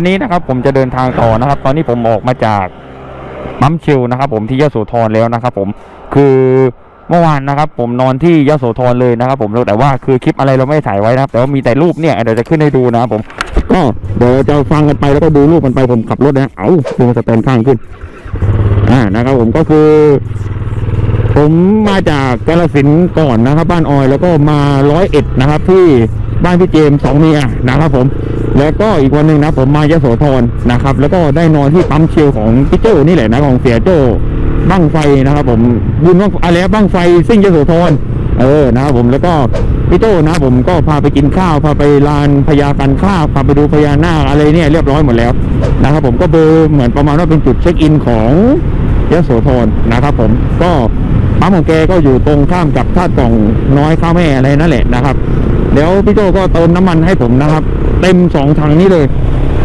วันนี้นะครับผมจะเดินทางต่อนะครับ ตอนนี้ผมออกมาจากปั๊มชิลนะครับ ผมที่ยโสธรแล้วนะครับ ผมคือเมื่อวานนะครับ ผมนอนที่ยโสธรเลยนะครับ ผมแต่ว่าคือคลิปอะไรเราไม่ถ่ายไว้นะครับ แต่ว่ามีแต่รูปเนี่ยเดี๋ยวจะขึ้นให้ดูนะครับผมก็เดี๋ยวจะฟังกันไปแล้วก็ดูรูปกันไปผมขับรถนะเอาดึงสแตนข้างขึ้นอ่านะครับ ผมก็คือ ผมมาจากกาลสินก่อนนะครับ บ้านออยแล้วก็มาร้อยเอ็ดนะครับที่ บ้านพี่เจมสองเมียนะครับผม แล้วก็อีกวันหนึ่งนะผมมายโสธรนะครับ แล้วก็ได้นอนที่ปั๊มเชลของพี่โจ้นี่แหละนะของเสียโจ้บั้งไฟนะครับ ผมบุญบั้งอะไรบั้งไฟซิ่งยโสธรเออนะครับผมแล้วก็พี่โจ้นะผมก็พาไปกินข้าวพาไปลานพญากันข้าวพาไปดูพญานาคอะไรเนี่ยเรียบร้อยหมดแล้วนะครับผมก็เบอร์เหมือนประมาณว่าเป็นจุดเช็คอินของยโสธรนะครับ ผมก็ปั๊มของแกก็อยู่ตรงข้ามกับท่ากล่องน้อยข้าวแม่อะไรนั่นแหละนะครับ เดี๋ยวพี่โจก็เติมน้ำมันให้ผมนะครับ เต็มสองถังนี้เลย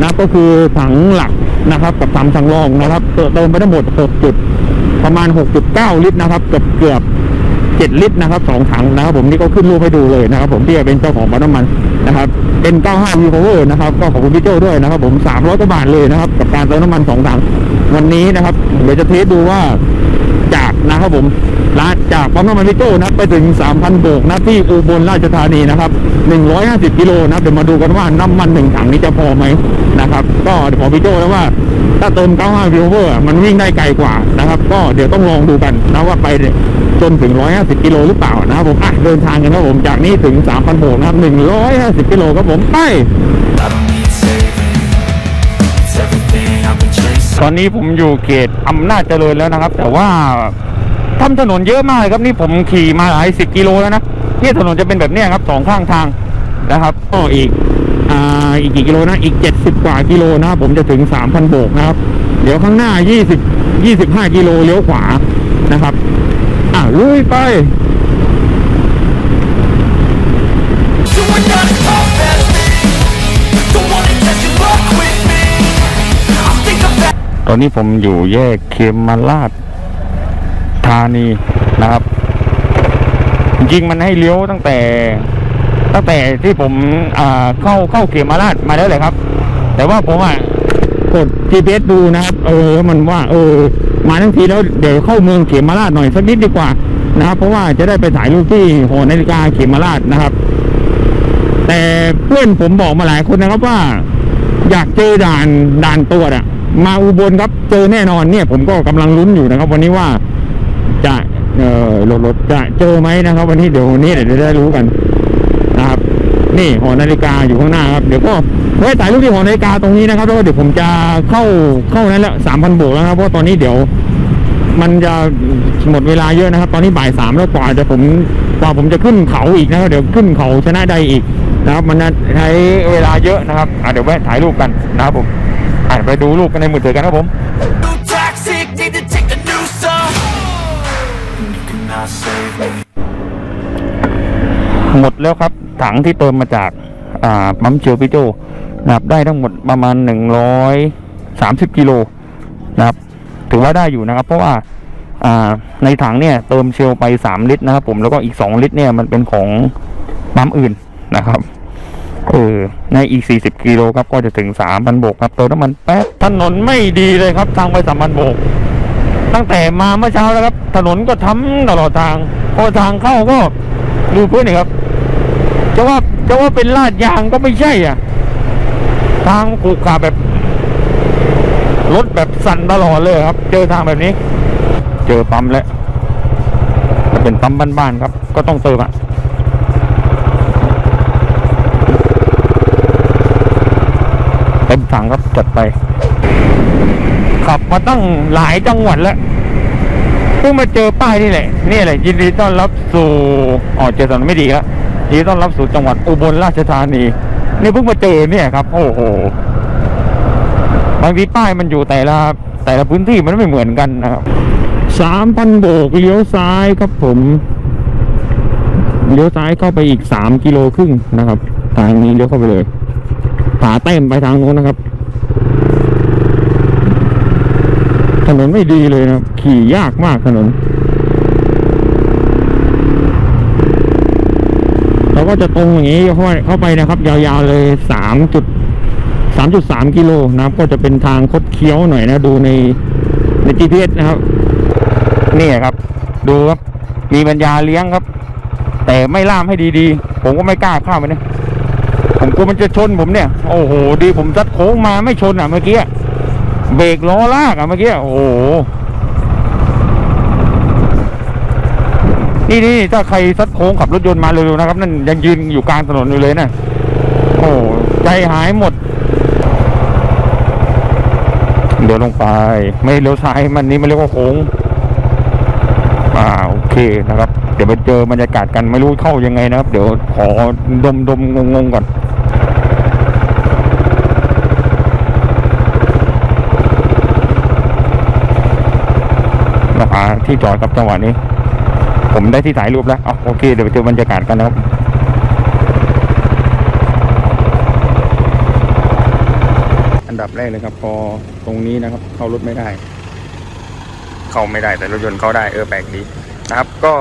นะก็คือถังหลักนะครับ กับถังถังรองนะครับเติมไปทั้งหมด6จุดประมาณ 6.9 ลิตรนะครับ เกือบเกือบ 7 ลิตรนะครับสองถังนะครับ ผมนี่ก็ขึ้นรูปให้ดูเลยนะครับ ผมที่เป็นเจ้าของปั๊มน้ำมันนะครับ เป็น 95 v power นะครับ ก็ขอบคุณพี่โจ้ด้วยนะครับ ผม 300กว่าบาทเลยนะครับ กับการเติมน้ำมันสองถัง วันนี้นะครับ เดี๋ยวจะเทสดูว่า นะครับผมร้าจากปั๊มน้ำมันพิโก้นะไปถึง 3,000โบกนะที่อุบลราชธานีนะครับ 150 กิโลนะเดี๋ยวมาดูกันว่าน้ำมันหนึ่งถังนี้จะพอไหมนะครับก็เดี๋ยวบอกพี่โจ้แล้วว่าถ้าเติม 95 วิวเวอร์มันวิ่งได้ไกลกว่านะครับ ก็เดี๋ยวต้องลองดูกันนะว่าไปจนถึง 150 กิโลหรือเปล่านะครับผมอะเดินทางกันครับผมจากนี้ถึง 3,000โบกนะครับ 150 กิโลครับผมไปตอนนี้ผมอยู่เขตอำนาจเจริญแล้วนะครับ แต่ว่า ทำถนนเยอะมากเลยครับนี่ผมขี่มาหลายสิบกิโลแล้วนะที่ถนนจะเป็นแบบนี้ครับสองข้างทางนะครับก็อีกอ่าอีกกี่กิโลนะอีกเจ็ดสิบกว่ากิโลนะครับผมจะถึงสามพันโบกนะครับ เดี๋ยวข้างหน้ายี่สิบยี่สิบห้ากิโลเลี้ยวขวานะครับ อะลุยไปตอนนี้ผมอยู่แยกเคมมาลาด ธานีนะครับ จริงมันให้เลี้ยวตั้งแต่ ตั้งแต่ที่ผมอ่าเข้าเข้าเขมมาลาดมาแล้วเลยครับ แต่ว่าผมอะกด GPS ดูนะครับ เออมันว่า เออ มาทั้งทีแล้วเดี๋ยวเข้าเมืองเขมมาลาดหน่อยสักนิดดีกว่านะครับ เพราะว่าจะได้ไปถ่ายรูปที่หอนาฬิกาเขมมาลาดนะครับ แต่เพื่อนผมบอกมาหลายคนนะครับว่า อยากเจอด่านด่านตรวจอะมาอุบลครับเจอแน่นอนเนี่ย ผมก็กำลังลุ้นอยู่นะครับ วันนี้ว่า จะเออรถรถจะเจอไหมนะครับ วันนี้เดี๋ยววันนี้เดี๋ยวจะได้รู้กันนะครับ นี่หอนาฬิกาอยู่ข้างหน้าครับเดี๋ยวก็ไว้ถ่ายรูปที่หอนาฬิกาตรงนี้นะครับแล้วก็เดี๋ยวผมจะเข้าเข้านั้นแล้วสามพันโบกแล้วครับเพราะตอนนี้เดี๋ยว มันจะหมดเวลาเยอะนะครับ ตอนนี้บ่ายสามแล้วกว่าจะผมกว่าผมจะขึ้นเขาอีกนะครับเดี๋ยวขึ้นเขาชนะใดอีกนะครับมันจะใช้เวลาเยอะนะครับอะเดี๋ยวแวะถ่ายรูปกันนะครับผมอะไปดูรูปกันในมือถือกันครับผม หมดแล้วครับถังที่เติมมาจากอ่าปั๊มเชียวพิโจนะครับได้ทั้งหมดประมาณหนึ่งร้อยสามสิบกิโลนะครับถือว่าได้อยู่นะครับ เพราะว่าในถังเนี่ยเติมเชลไปสามลิตรนะครับผมแล้วก็อีกสองลิตรเนี่ยมันเป็นของปั๊มอื่นนะครับเออในอีกสี่สิบกิโลครับก็จะถึงสามพันโบกครับเติมน้ำมันแป๊บถนนไม่ดีเลยครับ ทางไปสามพันโบก ตั้งแต่มาเมื่อเช้าแล้วครับ ถนนก็ทำตลอดทางพอทางเข้าก็ดูพื้นหน่อยครับ จะว่าจะว่าเป็นลาดยางก็ไม่ใช่อะ ทางขรุขระแบบรถแบบสั่นตลอดเลยครับ เจอทางแบบนี้ เจอปั๊มแล้วเป็นปั๊มบ้านๆครับ ก็ต้องเติมอะเต็มถังครับจัดไป ขับมาตั้งหลายจังหวัดแล้วเพิ่งมาเจอป้ายนี่แหละ นี่แหละ ยินดีต้อนรับสู่อ๋อเจอตอนนไม่ดีแล้วยิน ดีต้อนรับสู่จังหวัดอุบลราชธานีนี่เพิ่งมาเจอเนี่ยครับ โอ้โหบางทีป้ายมันอยู่แต่ละแต่ละพื้นที่มันไม่เหมือนกันนะครับสามพันโบกเลี้ยวซ้ายครับผมเลี้ยวซ้ายเข้าไปอีกสามกิโลครึ่งนะครับ ทางนี้เลี้ยวเข้าไปเลยผาเต้มไปทางโน้นนะครับ ถนนไม่ดีเลยนะขี่ยากมากถนน เราก็จะตรงอย่างนี้เข้าไปเข้าไปนะครับ ยาวๆเลยสามจุด3.3กิโลนะครับ ก็จะเป็นทางคดเคี้ยวหน่อยนะ ดูในใน GPS นะครับ นี่ครับ ดูครับ มีปัญญาเลี้ยงครับ แต่ไม่ล่ามให้ดีๆ ผมก็ไม่กล้าเข้าไปนี่ยผมกลัวมันจะชนผมเนี่ย โอ้โห ดีผมซัดโค้งมาไม่ชนอะเมื่อกี้เบรกล้อลากอะเมื่อกี้โอ้โห นี่นี่ถ้าใครซัดโค้งขับรถยนต์มาเร็วๆนะครับ นั่นยังยืนอยู่กลางถนนอยู่เลยนะโอ้ใจหายหมด เดี๋ยวลงไป ไม่เลี้ยวซ้ายมันนี้มันเรียกว่าโค้งอ่าโอเคนะครับ เดี๋ยวไปเจอบรรยากาศกันไม่รู้เข้ายังไงนะครับ เดี๋ยวขอดมดมงงงก่อนมาหาที่จอดครับจังหวะนี้ ผมได้ที่ถ่ายรูปแล้วอ๋อโอเค เดี๋ยวไปเจอบรรยากาศกันนะครับอันดับแรกเลยครับ พอตรงนี้นะครับ เข้ารถไม่ได้ เข้าไม่ได้แต่รถยนต์เข้าได้เออแปลกดีนะครับ ก็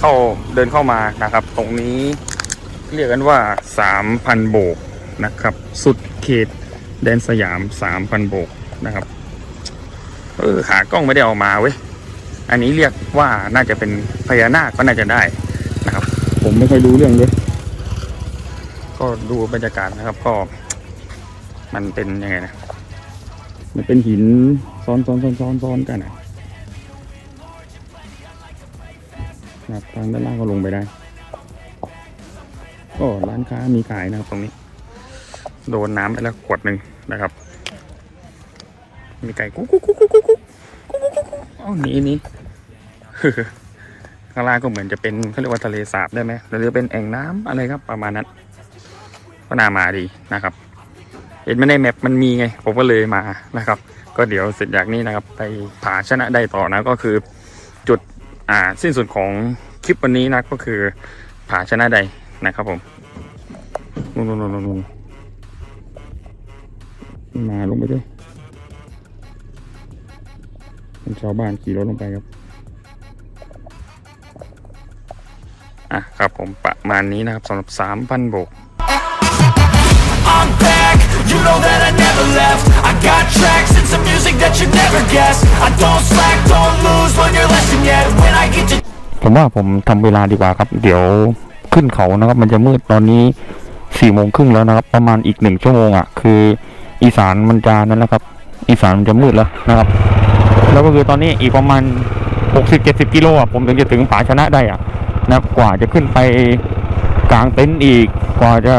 เข้าเดินเข้ามานะครับ ตรงนี้เรียกกันว่าสามพันโบกนะครับ สุดเขตแดนสยามสามพันโบกนะครับ เออขากล้องไม่ได้เอามาเว้ย อันนี้เรียกว่าน่าจะเป็นพญานาคก็น่าจะได้นะครับ ผมไม่ค่อยรู้เรื่องเลยก็ดูบรรยากาศนะครับ ก็ มันเป็นยังไงนะมันเป็นหินซ้อนซ้อนซ้อนซ้อนซ้อนกันนะครับทางด้านล่างก็ลงไปได้ ก็ร้านค้ามีขายนะครับตรงนี้ โดนน้ำไปแล้วขวดหนึ่งนะครับ มีไก่กุ๊กกุ๊กกุ๊กกุ๊กกุ๊กกุ๊กกุ๊กกุ๊กเอ้าหนีหนี ข้างล่างก็เหมือนจะเป็นเขาเรียกว่าทะเลสาบได้ไหมหรือเป็นแอ่งน้ำอะไรครับประมาณนั้น ก็น่ามาดีนะครับ เห็นไม่ในแมปมันมีไง ผมก็เลยมานะครับ ก็เดี๋ยวเสร็จจากนี้นะครับ ไปผาชนะได้ต่อนะก็คือจุดอ่าสิ้นสุดของคลิปวันนี้นะก็คือผาชนะใดนะครับผมนู่นนู่นนู่นนู่นมาลงไปด้วยเป็นชาวบ้านขี่รถลงไปครับ อะครับผมประมาณนี้นะครับสำหรับ 3,000โบก I'm back, you know that I never left I got tracks and some music that you never guess I don't slack, don't lose, learn your lesson yet When I get to ผมว่าผมทำเวลาดีกว่าครับ เดี๋ยวขึ้นเขานะครับ มันจะมืดตอนนี้สี่โมงครึ่งแล้วนะครับ ประมาณอีกหนึ่งชั่วโมงอะ คืออีสานมันจะนั่นแหละครับ อีสานมันจะมืดแล้วนะครับ แล้วก็คือตอนนี้อีกประมาณหกสิบเจ็ดสิบกิโลอะผมถึงจะถึงผาชนะได้อะ นะครับ กว่าจะขึ้นไปกลางเต็นท์อีก กว่าจะ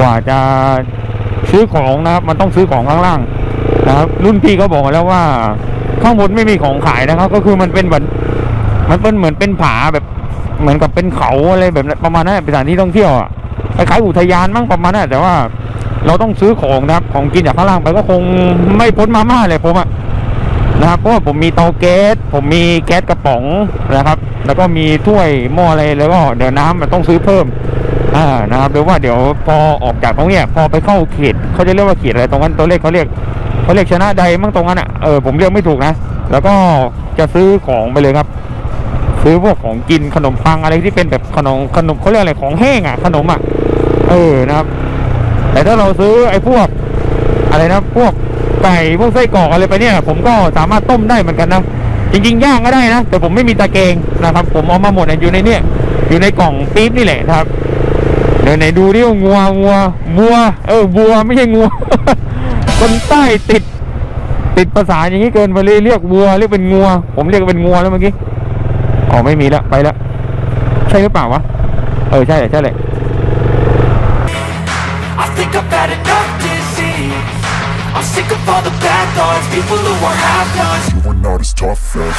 กว่าจะซื้อของนะครับ มันต้องซื้อของข้างล่างนะครับ รุ่นพี่ก็บอกแล้วว่า ข้างบนไม่มีของขายนะครับ ก็คือมันเป็นแบบมันเป็นเหมือนเป็นผาแบบ เหมือนกับเป็นเขาอะไรแบบประมาณนั้นเป็นสถานที่ท่องเที่ยวอะคล้ายๆอุทยานมั้งประมาณนั้นแต่ว่าเราต้องซื้อของนะครับ ของกินจากข้างล่างไปก็คงไม่พ้นมาม่าเลยผมอะ นะครับเพราะว่าผมมีเตาแก๊สผมมีแก๊สกระป๋องนะครับ แล้วก็มีถ้วยหม้ออะไรแล้วก็เดี๋ยวน้ำมันต้องซื้อเพิ่มอ่านะครับหรือว่าเดี๋ยวพอออกจากตรงเนี้ยพอไปเข้าเขตเขาจะเรียกว่าเขตอะไรตรงนั้นตัวเลขเขาเรียกเขาเรียกชนะใดมั่งตรงนั้นอะเออผมเรียกไม่ถูกนะ แล้วก็จะซื้อของไปเลยครับ ซื้อพวกของกินขนมปังอะไรที่เป็นแบบขนมขนมเขาเรียกอะไรของแห้งอะขนมอะเออนะครับ แต่ถ้าเราซื้อไอ้พวกอะไรนะพวก ไก่พวกไส้กรอกอะไรไปเนี่ย ผมก็สามารถต้มได้เหมือนกันนะจริงๆย่างก็ได้นะ แต่ผมไม่มีตะเกงนะครับ ผมเอามาหมดอยู่ในเนี่ยอยู่ในกล่องปี๊บนี่แหละครับเดี๋ยวไหนดูดิว่างัวงัววัว เออวัวไม่ใช่งัวคนใต้ติด ติดภาษาอย่างนี้เกินไปเลยเรียกวัวเรียกเป็นงัว ผมเรียกเป็นงัวแล้วเมื่อกี้อ๋อไม่มีแล้วไปแล้วใช่หรือเปล่าวะเออใช่แหละใช่แหละ I think I've had enough disease I'm sick of all the bad thoughts People who are half-nots You are not as tough as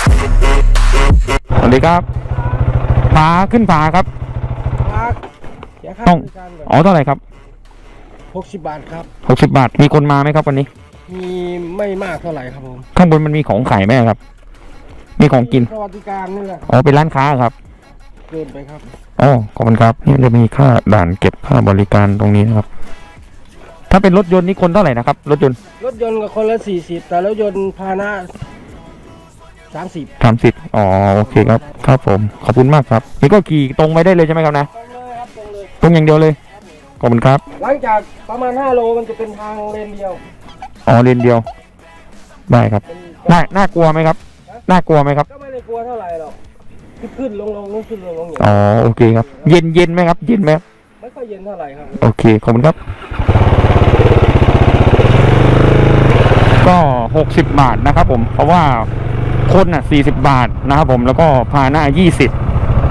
สวัสดีครับผาขึ้นผาครับ ครับเสียค่าต้อง บริการก่อนอ๋อเท่าไหร่ครับหกสิบบาทครับ หกสิบบาท มีคนมาไหมครับวันนี้ มีไม่มากเท่าไหร่ครับผมข้างบนมันมีของขายไหมครับ มีของกิน สวัสดิการนี่แหละอ๋อ เป็นร้านค้าครับ เกินไปครับ อ๋อ ขอบคุณครับ นี่จะมีค่าด่านเก็บค่าบริการตรงนี้นะครับ ถ้าเป็นรถยนต์นี่คนเท่าไหร่นะครับ รถยนต์รถยนต์กับคนละสี่สิบแต่รถยนต์พาหนะสามสิบสามสิบอ๋อโอเคครับครับผมขอบคุณมากครับ นี่ก็ขี่ตรงไปได้เลยใช่ไหมครับนะ ตรงเลยครับตรงเลย ตรงอย่างเดียวเลยขอบคุณครับหลังจากประมาณ5โลมันจะเป็นทางเลนเดียวอ๋อเลนเดียว ได้ครับเป็นน่าน่ากลัวไหมครับน่ากลัวไหมครับก็ไม่ได้กลัวเท่าไหร่หรอกขึ้นขึ้นลงลงขึ้นขึ้นลงลงอย่างอ๋อโอเคครับ เย็นเย็นไหมครับ เย็นไหมครับไม่ค่อยเย็นเท่าไหร่ครับ โอเคขอบคุณครับ ก็หกสิบบาทนะครับผมเพราะว่าคนอะสี่สิบาทนะครับผมแล้วก็พาหน้ายี่สิบ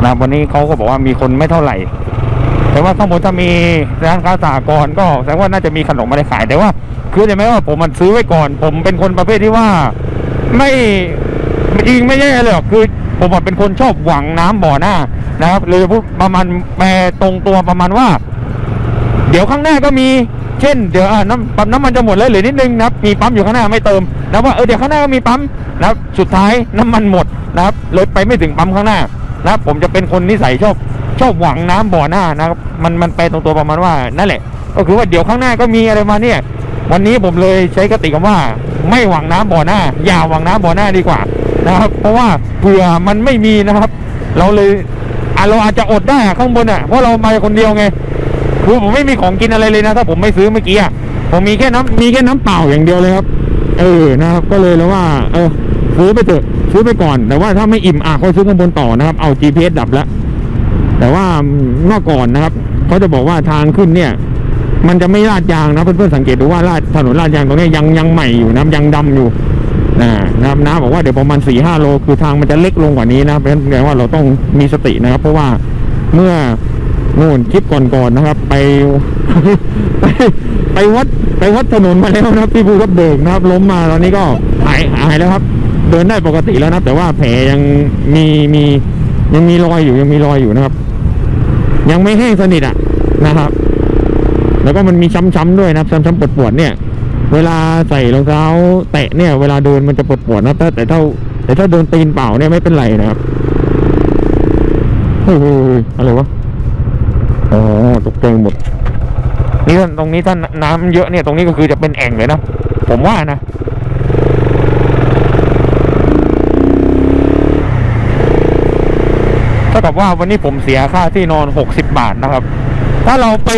นะวันนี้เขาก็บอกว่ามีคนไม่เท่าไหร่ แต่ว่าข้างบนถ้ามีร้านค้าสากรก็แสดงว่าน่าจะมีขนมอะไรขายแต่ว่า คือใช่ไหมว่าผมมันซื้อไว้ก่อน ผมเป็นคนประเภทที่ว่า ไม่จริงไม่ใช่เลยหรอกคือผมเป็นคนชอบหวังน้ำบ่อหน้านะครับเลยพูดประมาณแปลตรงตัวประมาณว่า เดี๋ยวข้างหน้าก็มี เช่นเดี๋ยวน้ำปั๊มน้ำมันจะหมดแล้วเหลือนิดนึงนะครับมีปั๊มอยู่ข้างหน้าไม่เติมนะว่าเออเดี๋ยวข้างหน้าก็มีปั๊มนะครับสุดท้ายน้ำมันหมดนะครับเลยไปไม่ถึงปั๊มข้างหน้านะครับผมจะเป็นคนนิสัยชอบชอบหวังน้ำบ่อหน้านะครับมันมันไปตรงตัวประมาณว่านั่นแหละ ก็คือว่าเดี๋ยวข้างหน้าก็มีอะไรมาเนี่ยวันนี้ผมเลยใช้กติกาว่า ไม่หวังน้ำบ่อหน้า อย่าหวังน้ำบ่อหน้าดีกว่านะครับ เพราะว่าเผื่อมันไม่มีนะครับ เราเลยอะเราอาจจะอดได้ข้างบนอะเพราะเรามาคนเดียวไง คือผมไม่มีของกินอะไรเลยนะ ถ้าผมไม่ซื้อเมื่อกี้อะผมมีแค่น้ำมีแค่น้ำเปล่าอย่างเดียวเลยครับ เออนะครับ ก็เลยแล้วว่า เออซื้อไปเถอะซื้อไปก่อน แต่ว่าถ้าไม่อิ่มอะเขาซื้อข้างบนต่อนะครับ เอา GPS ดับแล้วแต่ว่าเมื่อก่อนนะครับเขาจะบอกว่าทางขึ้นเนี่ย มันจะไม่ลาดยางนะเพื่อนๆสังเกตดูว่าลาดถนนลาดยางตรงนี้ยังยังใหม่อยู่นะยังดำอยู่นะนะครับนะบอกว่าเดี๋ยวประมาณสี่ห้าโลคือทางมันจะเล็กลงกว่านี้นะเพราะฉะนั้นแปลว่าเราต้องมีสตินะครับ เพราะว่าเมื่อ นู่นคลิปก่อนๆนะครับ ไปไปไปวัดไปวัดถนนมาแล้วนะครับที่ภูทับเบิกนะครับ ล้มมาตอนนี้ก็หายหายแล้วครับ เดินได้ปกติแล้วนะแต่ว่าแผลยังมีมียังมีรอยอยู่ยังมีรอยอยู่นะครับ ยังไม่แห้งสนิทอะนะครับ แล้วก็มันมีช้ำๆด้วยนะครับช้ำๆปวดๆเนี่ย เวลาใส่รองเท้า แตะเนี่ย เวลาเดินมันจะปวดๆนะแต่แต่ถ้าแต่ถ้าเดินตีนเปล่าเนี่ยไม่เป็นไรนะครับเฮ้ยอะไรวะ อ๋อตกใจหมด นี่ถ้าตรงนี้ถ้านน้ำเยอะเนี่ยตรงนี้ก็คือจะเป็นแอ่งเลยนะผมว่านะเท่ากับว่าวันนี้ผมเสียค่าที่นอน60บาทนะครับ ถ้าเราไป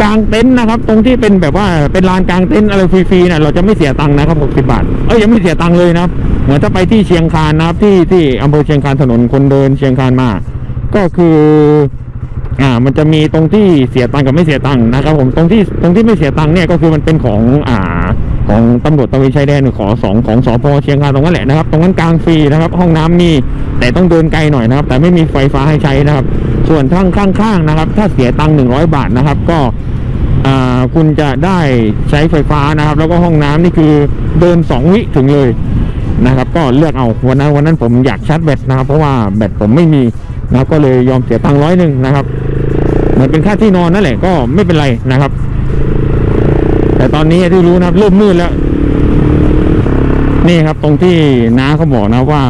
กลางเต็นท์นะครับ ตรงที่เป็นแบบว่าเป็นลานกลางเต็นท์อะไรฟรีๆนะเราจะไม่เสียตังค์นะครับ60บาทเอ้ยยังไม่เสียตังค์เลยนะเหมือนถ้าไปที่เชียงคานนะครับที่ที่อำเภอเชียงคานถนนคนเดินเชียงคานมา ก็คือ อ่า มันจะมีตรงที่เสียตังค์กับไม่เสียตังค์นะครับ ผมตรงที่ตรงที่ไม่เสียตังค์เนี่ยก็คือมันเป็นของอ่าของตำรวจตระเวนชายแดนขอสองของสพเชียงคานตรงนั้นแหละนะครับ ตรงนั้นกลางฟรีนะครับ ห้องน้ำมีแต่ต้องเดินไกลหน่อยนะครับ แต่ไม่มีไฟฟ้าให้ใช้นะครับ ส่วนทางข้างๆนะครับ ถ้าเสียตังค์หนึ่งร้อยบาทนะครับ ก็อ่าคุณจะได้ใช้ไฟฟ้านะครับ แล้วก็ห้องน้ำนี่คือเดินสองวิถึงเลยนะครับ ก็เลือกเอาวันนั้นวันนั้นผมอยากชาร์จแบตนะครับ เพราะว่าแบตผมไม่มีนะครับก็เลยยอมเสียตังค์ร้อยหนึ่งนะครับ มือนเป็นค่าที่นอนนั่นแหละก็ไม่เป็นไรนะครับ แต่ตอนนี้ที่รู้นะครับเริ่มมืดแล้ว นี่ครับตรงที่น้าเขาบอกนะว่า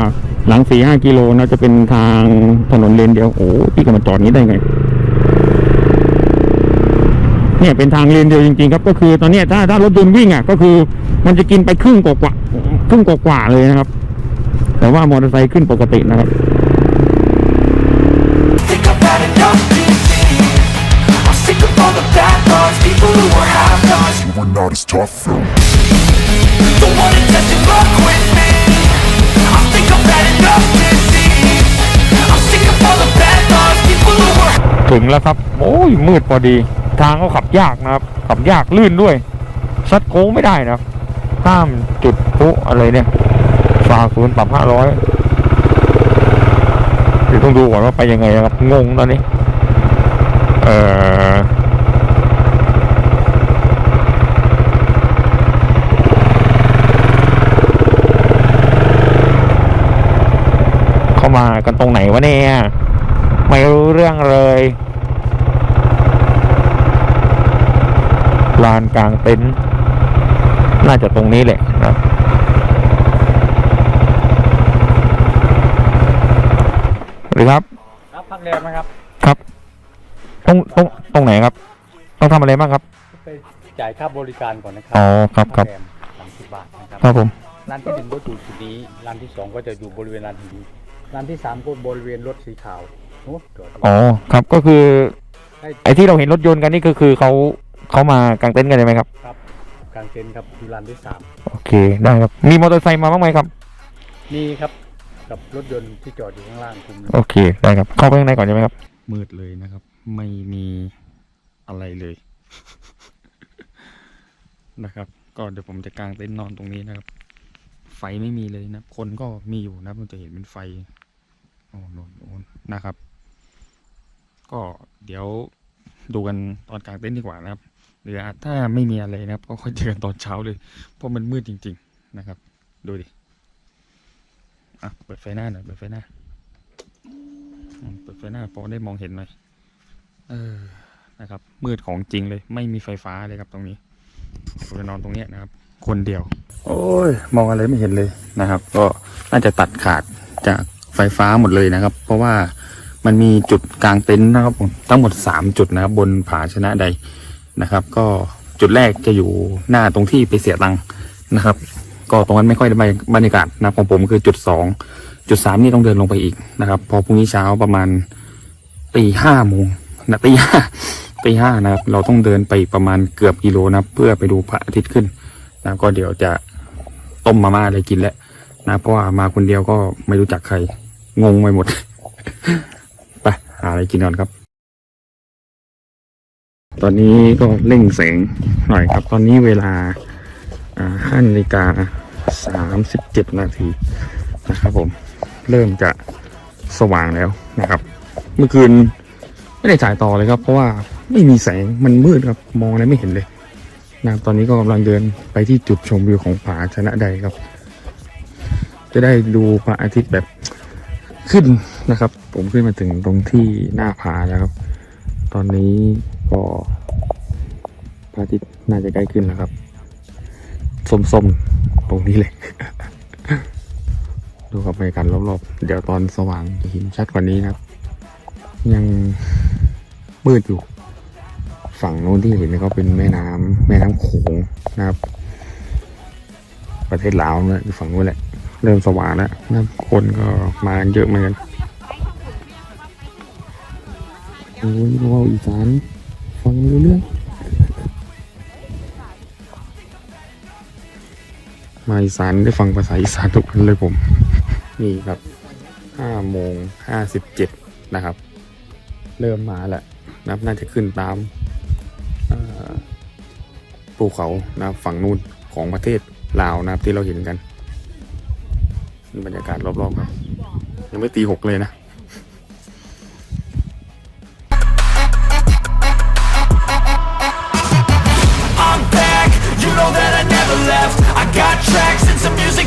หลังสี่ห้ากิโลนะจะเป็นทางถนนเลนเดียวโอ้พี่ก็มาจอดนี้ได้ไงเนี่ยเป็นทางเลนเดียวจริงๆครับก็คือตอนนี้ถ้าถ้ารถยนต์วิ่งอะ ก็คือมันจะกินไปครึ่งกว่าๆครึ่งกว่าๆเลยนะครับ แต่ว่ามอเตอร์ไซค์ขึ้นปกตินะครับ thoughts People who are half-nots You were not as tough though. Don't wanna test your luck with me I think I've had enough disease I'm sick of all the bad thoughts People who are ถึงแล้วครับ โอ้ยมืดพอดี ทางก็ขับยากนะครับ ขับยากลื่นด้วย ซัดโค้งไม่ได้นะครับห้ามจุดพลุอะไรเนี่ยฝ่าศูนย์ปรับห้าร้อยเดี๋ยวต้องดูก่อนว่าไปยังไงนะครับ งงตอนนี้ เอ่อ เข้ามา กันตรงไหนวะเนี่ย ไม่รู้เรื่องเลยลานกลางเต็นท์น่าจะตรงนี้แหละนะสวัสดีครับ ครับพักแรมนะครับ ครับ ตรงตรงตรงไหนครับ ต้องทำอะไรบ้างครับ ไปจ่ายค่าบริการก่อนนะครัอ๋อครับครับพักแมสามสิบบาทนะครับ ครับผม ร้านที่หนึ่งก็อยู่จุดนี้ ร้านที่สองก็จะอยู่บริเวณร้านนี้ ร้านที่สามก็บริเวณรถสีขาวโอ้จอดอยู่ อ๋อครับก็คือ ให้ ไอ้ที่เราเห็นรถยนต์กันนี่ก็คือเขาเขามากางเต็นท์กันใช่ไหมครับครับกลางเต็นท์ครับอยู่ลานที่สามโอเคได้ครับมีมอเตอร์ไซค์มาบ้างไหมครับ นี่ครับกับรถยนต์ที่จอดอยู่ข้างล่างคุมโอเคได้ครับเข้าไปข้างในก่อนใช่ไหมครับมืดเลยนะครับ ไม่มีอะไรเลย นะครับ ก็เดี๋ยวผมจะกางเต็นท์นอนตรงนี้นะครับ ไฟไม่มีเลยนะคนก็มีอยู่นะมันจะเห็นเป็นไฟ โอ้โหโน่นนะครับ ก็เดี๋ยวดูกันตอนกลางเต็นดีกว่านะครับหรือถ้าไม่มีอะไรนะครับ ก็ค่อยเจอกันตอนเช้าเลย เพราะมันมืดจริง ๆนะครับ ดูดิอะเปิดไฟหน้าหน่อยเปิดไฟหน้าเปิดไฟหน้าพอได้มองเห็นหน่อยเออนะครับ มืดของจริงเลย ไม่มีไฟฟ้าเลยครับตรงนี้ผมจะนอนตรงนี้นะครับ คนเดียว โอ้ย มองอะไรไม่เห็นเลยนะครับ ก็น่าจะตัดขาดจาก ไฟฟ้าหมดเลยนะครับ เพราะว่ามันมีจุดกลางเต็นท์นะครับผมทั้งหมดสามจุดนะครับ บนผาชนะใดนะครับ ก็จุดแรกจะอยู่หน้าตรงที่ไปเสียตังค์นะครับ ก็ตรงนั้นไม่ค่อยได้บรรยากาศนะของผมคือจุดสองจุดสามนี่ต้องเดินลงไปอีกนะครับ พอพรุ่งนี้เช้าประมาณตีห้าโมงนะตีห้าตีห้านะครับ เราต้องเดินไปประมาณเกือบกิโลนะเพื่อไปดูพระอาทิตย์ขึ้นนะก็เดี๋ยวจะต้มมาม่าอะไรกินแล้วนะเพราะว่ามาคนเดียวก็ไม่รู้จักใคร งงไปหมด ไปหาอะไรกินก่อนครับ ตอนนี้ก็เร่งแสงหน่อยครับ ตอนนี้เวลาห้านาฬิกาสามสิบเจ็ดนาทีนะครับผม เริ่มจะสว่างแล้วนะครับ เมื่อคืนไม่ได้จ่ายต่อเลยครับ เพราะว่าไม่มีแสงมันมืดครับ มองอะไรไม่เห็นเลยนะครับตอนนี้ก็กำลังเดินไปที่จุดชมวิวของผาชนะใดครับ จะได้ดูพระอาทิตย์แบบ ขึ้นนะครับ ผมขึ้นมาถึงตรงที่หน้าผาแล้วครับ ตอนนี้ก็พระอาทิตย์น่าจะใกล้ขึ้นแล้วครับส้มๆตรงนี้เลย ดูกับบรรยากาศรอบๆ เดี๋ยวตอนสว่างจะเห็นชัดกว่านี้นะครับ ยังมืดอยู่ ฝั่งโน้นที่เห็นก็เป็นแม่น้ำแม่น้ำโขงนะครับ ประเทศลาวนะอยู่ฝั่งนู้นแหละ เริ่มสว่างแล้วนะครับคนก็มาเยอะเหมือนกันโอ้ยเราอีสานฟังรู้เรื่อง มาอีสานได้ฟังภาษาอีสานทุกคนเลยผม นี่ครับห้าโมงห้าสิบเจ็ดนะครับ เริ่มมาแล้วนับน่าจะขึ้นตามภูเขานับฝั่งนู้นของประเทศลาวนะครับที่เราเห็นกัน บรรยากาศรอบๆครับ ยังไม่ตีหกเลยนะ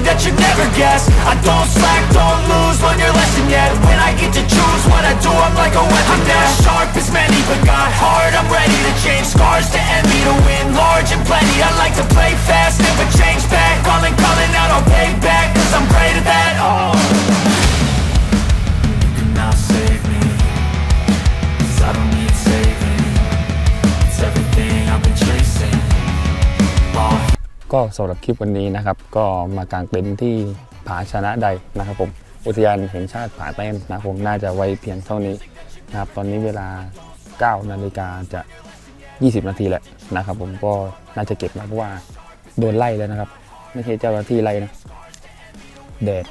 that you never guess. I don't slack, don't lose, learn your lesson yet. When I get to choose what I do, I'm like a weapon I'm not sharp as many, but got hard, I'm ready to change Scars to envy, to win large and plenty. I like to play fast, never change back. Calling, calling out, I'll pay back Cause I'm great at that, oh ก็สำหรับคลิปวันนี้นะครับ ก็มากางเต็นท์ที่ผาชนะใดนะครับผมอุทยานแห่งชาติผาแต้มนะครับผมน่าจะไว้เพียงเท่านี้นะครับ ตอนนี้เวลา 9 นาฬิกาจะ 20 นาทีแล้วนะครับผมก็น่าจะเก็บแล้วเพราะว่าโดนไล่แล้วนะครับ ไม่ใช่เจ้าหน้าที่ไล่นะแดด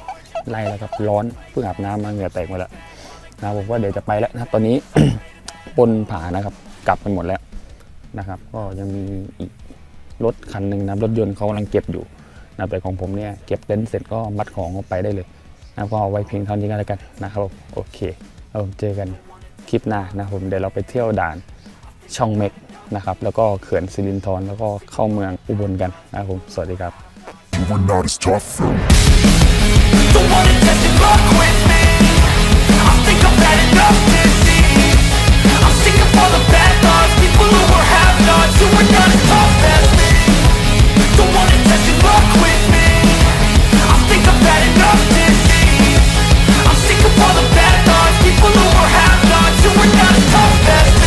ไล่แล้วครับร้อนเพิ่งอาบน้ำมาเหงื่อแตกหมดแล้วนะครับผมว่าเดี๋ยวจะไปแล้วนะครับ ตอนนี้บนผานะครับ กลับกันหมดแล้วนะครับ ก็ยังมีอีก รถคันหนึ่งนะรถยนต์เขากำลังเก็บอยู่นะแต่ของผมเนี่ยเก็บเต็นท์เสร็จก็มัดของออกไปได้เลยนะก็ไว้เพียงเท่านี้ก็แล้วกันนะครับโอเคเราเจอกันคลิปหน้านะผมเดี๋ยวเราไปเที่ยวด่านช่องเม็กนะครับแล้วก็เขื่อนซิรินธรแล้วก็เข้าเมืองอุบลกันนะครับผมสวัสดีครับ You were not as tough as all the bad thoughts. People who are half-nots Who are not as tough